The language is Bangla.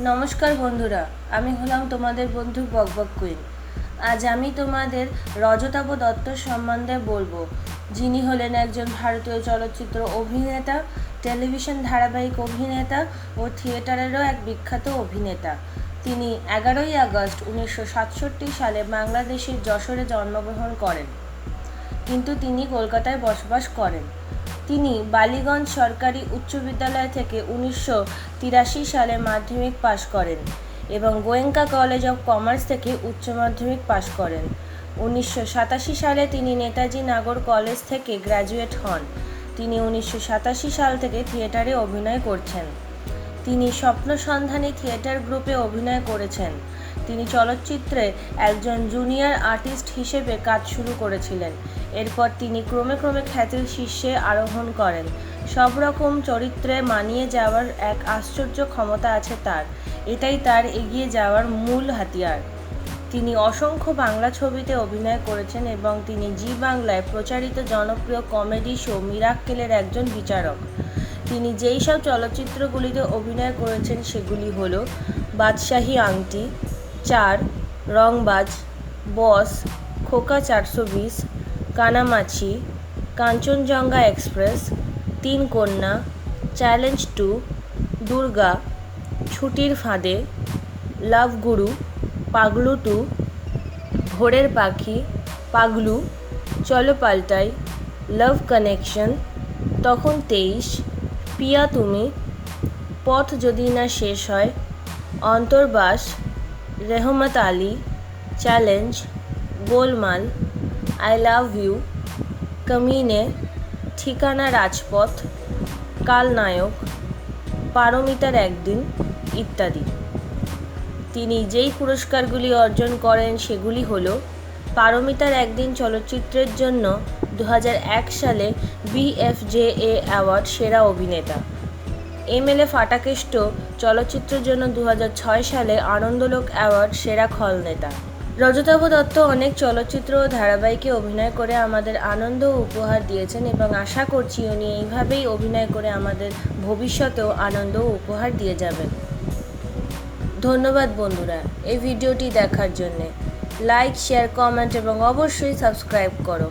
নমস্কার বন্ধুরা, আমি হলাম তোমাদের বন্ধু বকবক কুইন। আজ আমি তোমাদের রজতাভ দত্ত সম্বন্ধে বলব। যিনি হলেন একজন ভারতীয় চলচ্চিত্র অভিনেতা, টেলিভিশন ধারাবাহিক অভিনেতা ও থিয়েটারেরও এক বিখ্যাত অভিনেতা। তিনি এগারোই আগস্ট উনিশশো সাতষট্টি সালে বাংলাদেশের যশোরে জন্মগ্রহণ করেন। কিন্তু তিনি কলকাতায় বসবাস করেন। তিনি বালিগঞ্জ সরকারি উচ্চ বিদ্যালয় থেকে উনিশশো তিরাশি সালে মাধ্যমিক পাশ করেন এবং গোয়েঙ্কা কলেজ অফ কমার্স থেকে উচ্চ মাধ্যমিক পাশ করেন। উনিশশো সাতাশি সালে তিনি নেতাজি নাগর কলেজ থেকে গ্র্যাজুয়েট হন। তিনি উনিশশো সাতাশি সাল থেকে থিয়েটারে অভিনয় করছেন। তিনি স্বপ্ন সন্ধানী থিয়েটার গ্রুপে অভিনয় করেছেন। তিনি চলচ্চিত্রে একজন জুনিয়র আর্টিস্ট হিসেবে কাজ শুরু করেছিলেন এরপর তিনি ক্রমে ক্রমে খ্যাতির শীর্ষে আরোহণ করেন। সব রকম চরিত্রে মানিয়ে যাওয়ার এক আশ্চর্য ক্ষমতা আছে তার। এটাই তার এগিয়ে যাওয়ার মূল হাতিয়ার। তিনি অসংখ্য বাংলা ছবিতে অভিনয় করেছেন এবং তিনি জি বাংলায় প্রচারিত জনপ্রিয় কমেডি শো মিরাক্কেলের একজন বিচারক। তিনি যেই সব চলচ্চিত্রগুলিতে অভিনয় করেছেন সেগুলি হল বাদশাহী আংটি, চার, রংবাজ, বস, খোকা চারশো বিশ কানামাছি, কাঞ্চনজঙ্ঘা এক্সপ্রেস তিন কন্যা চ্যালেঞ্জ টু, দুর্গা, ছুটির ফাঁদে লাভ গুরু পাগলু টু, ভোরের পাখি, পাগলু, চলো পাল্টাই, লাভ কানেকশন, তখন তেইশ, পিয়া তুমি, পথ যদি না শেষ হয়, Antarbaas, Rehmat Ali, challenge, Golmaal I love you Kaminey Thikana Rajpath, Kalnayak পারমিতার একদিন, ইত্যাদি। তিনি যেই পুরস্কারগুলি অর্জন করেন, সেগুলি হল পারমিতার একদিন চলচ্চিত্রের জন্য দু হাজার এক সালে বিএফজেএ অ্যাওয়ার্ড সেরা অভিনেতা। এম এল এ ফাটাকেষ্ট চলচ্চিত্রের জন্য দু হাজার ছয় সালে আনন্দলোক অ্যাওয়ার্ড সেরা খলনেতা। রজতাভ দত্ত অনেক চলচ্চিত্র ও ধারাবাহিকে অভিনয় করে আমাদের আনন্দ উপহার দিয়েছেন এবং আশা করছি উনি এইভাবেই অভিনয় করে আমাদের ভবিষ্যতেও আনন্দ উপহার দিয়ে যাবেন। ধন্যবাদ বন্ধুরা এই ভিডিওটি দেখার জন্যে। লাইক, শেয়ার, কমেন্ট এবং অবশ্যই সাবস্ক্রাইব করো।